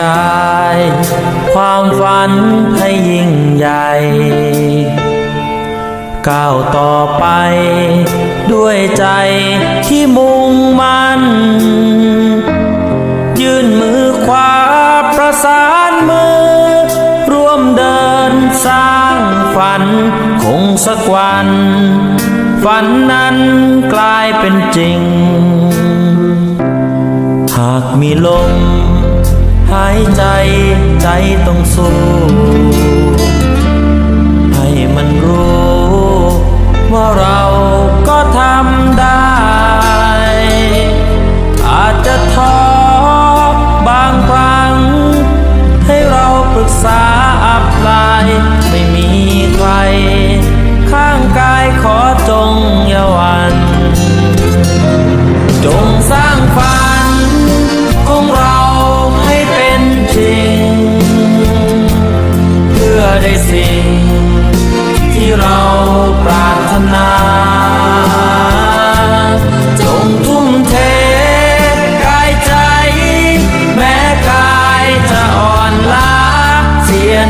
กาย ความฝันให้ยิ่งใหญ่ ก้าวต่อไป ด้วยใจที่มุ่งมั่น ยื่นมือขวาประสานมือ ร่วมเดินสร้างฝัน คงสักวัน ฝันนั้นกลายเป็นจริง หากมีลม หายใจใจต้องสู้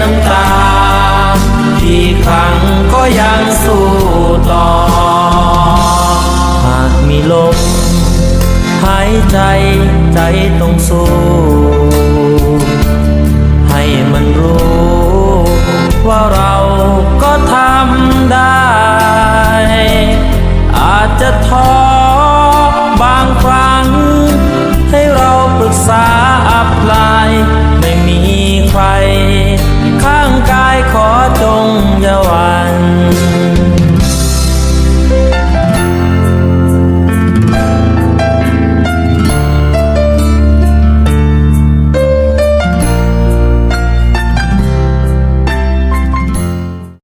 น้ำตาที่ครั้งก็ยังสู้ต่อ หากมีลมหายใจใจต้องสู้ ให้มันรู้ ว่าเราก็ทำได้